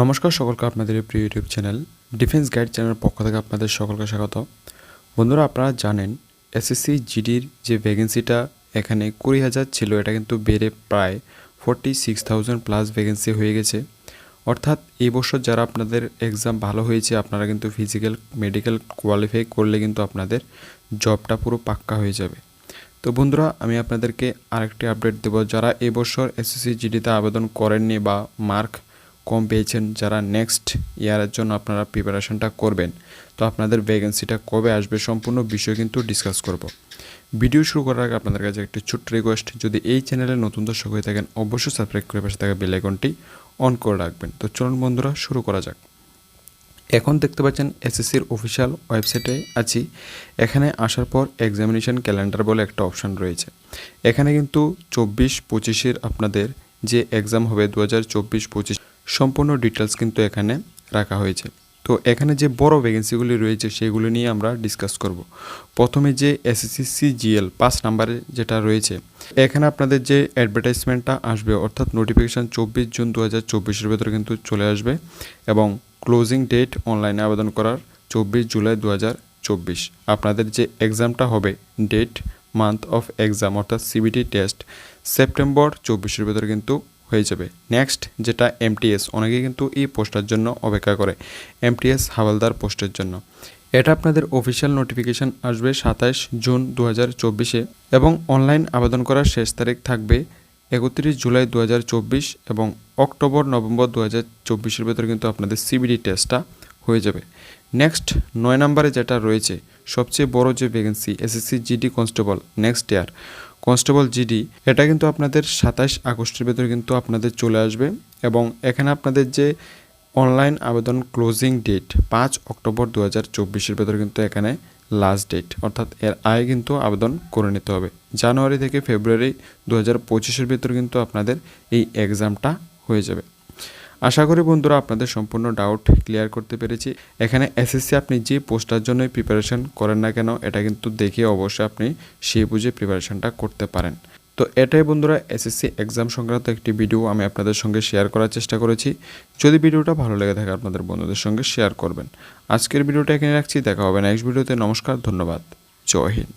নমস্কার সকলকে আপনাদের প্রিয় ইউটিউব চ্যানেল ডিফেন্স গাইড চ্যানেলের পক্ষ থেকে আপনাদের সকলকে স্বাগত। বন্ধুরা, আপনারা জানেন এসএসসি জিডির যে ভ্যাকেন্সিটা এখানে কুড়ি হাজার ছিল, এটা কিন্তু বেড়ে প্রায় forty six thousand plus vacancy হয়ে গেছে। অর্থাৎ এই বছর যারা আপনাদের এক্সাম ভালো হয়েছে, আপনারা কিন্তু ফিজিক্যাল মেডিকেল কোয়ালিফাই করলে কিন্তু আপনাদের জবটা পুরো পাক্কা হয়ে যাবে। তো বন্ধুরা, আমি আপনাদেরকে আরেকটি আপডেট দেবো। যারা এবছর এসএসসি জিডিতে আবেদন করেননি বা মার্ক কম পেয়েছেন যারা নেক্সট ইয়ারের জন্য আপনারা প্রিপারেশনটা করবেন। তো আপনাদের ভ্যাকেন্সিটা কবে আসবে সম্পূর্ণ বিষয় কিন্তু ডিসকাস করব। ভিডিও শুরু করার আগে আপনাদের কাছে একটি ছোট্ট রিকোয়েস্ট যদি এই চ্যানেলে নতুন দর্শক হয়ে থাকেন, অবশ্যই সাবস্ক্রাইব করে পাশে থাকা বেল আইকনটি অন করে রাখবেন। তো চলুন বন্ধুরা, শুরু করা যাক। এখন দেখতে পাচ্ছেন এসএসসির অফিসিয়াল ওয়েবসাইটে আছি। এখানে আসার পর এক্সামিনেশন ক্যালেন্ডার বলে একটা অপশান রয়েছে। এখানে কিন্তু চব্বিশ পঁচিশের আপনাদের যে এক্সাম হবে দু হাজার চব্বিশ পঁচিশ সম্পূর্ণ ডিটেলস কিন্তু এখানে রাখা হয়েছে। তো এখানে যে বড় ভ্যাকেন্সিগুলি রয়েছে, সেগুলো নিয়ে আমরা ডিসকাস করব। প্রথমে যে এসএসসি সিজিএল পাঁচ নাম্বারে যেটা রয়েছে, এখানে আপনাদের যে অ্যাডভার্টাইজমেন্টটা আসবে, অর্থাৎ নোটিফিকেশান চব্বিশ জুন দু হাজার চব্বিশের ভেতরে কিন্তু চলে আসবে এবং ক্লোজিং ডেট অনলাইনে আবেদন করার চব্বিশ জুলাই দু হাজার চব্বিশ। আপনাদের যে এক্সামটা হবে ডেট মান্থ অফ এক্সাম অর্থাৎ সিবিটি টেস্ট সেপ্টেম্বর চব্বিশের ভেতরে কিন্তু হয়ে যাবে। নেক্সট যেটা এমটিএস অনেকে কিন্তু এই পোস্টার জন্য অপেক্ষা করে। এমটিএস হাওলদার পোস্টের জন্য। এটা আপনাদের অফিসিয়াল নোটিফিকেশান আসবে সাতাশ জুন দু এবং অনলাইন আবেদন করার শেষ তারিখ থাকবে একত্রিশ জুলাই দু হাজার চব্বিশ এবং অক্টোবর, নভেম্বর দু হাজার চব্বিশের ভেতরে কিন্তু আপনাদের সিবিডি টেস্টটা হয়ে যাবে। নেক্সট নয় নম্বরে যেটা রয়েছে, সবচেয়ে বড় যে vacancy SSC GD constable next year constable GD, এটা কিন্তু আপনাদের সাতাশ আগস্টের ভেতরে কিন্তু আপনাদের চলে আসবে এবং এখানে আপনাদের যে অনলাইন আবেদন ক্লোজিং ডেট পাঁচ অক্টোবর দু হাজার চব্বিশের ভেতরে কিন্তু এখানে লাস্ট ডেট, অর্থাৎ এর আয় কিন্তু আবেদন করে নিতে হবে। জানুয়ারি থেকে ফেব্রুয়ারি দু হাজার পঁচিশের ভেতরে কিন্তু আপনাদের এই এক্সামটা হয়ে যাবে। আশা করি বন্ধুরা আপনাদের সম্পূর্ণ ডাউট ক্লিয়ার করতে পেরেছি। এখানে এসএসসি আপনি যে পোস্টার জন্যই প্রিপারেশন করেন না কেন, এটা কিন্তু দেখে অবশ্যই আপনি সেই বুঝে প্রিপারেশনটা করতে পারেন। তো এটাই বন্ধুরা এসএসসি এক্সাম সংক্রান্ত একটি ভিডিও আমি আপনাদের সঙ্গে শেয়ার করার চেষ্টা করেছি। যদি ভিডিওটা ভালো লেগে থাকে, আপনাদের বন্ধুদের সঙ্গে শেয়ার করবেন। আজকের ভিডিওটা এখানে রাখছি। দেখা হবে নেক্সট ভিডিওতে নমস্কার, ধন্যবাদ। জয় হিন্দ।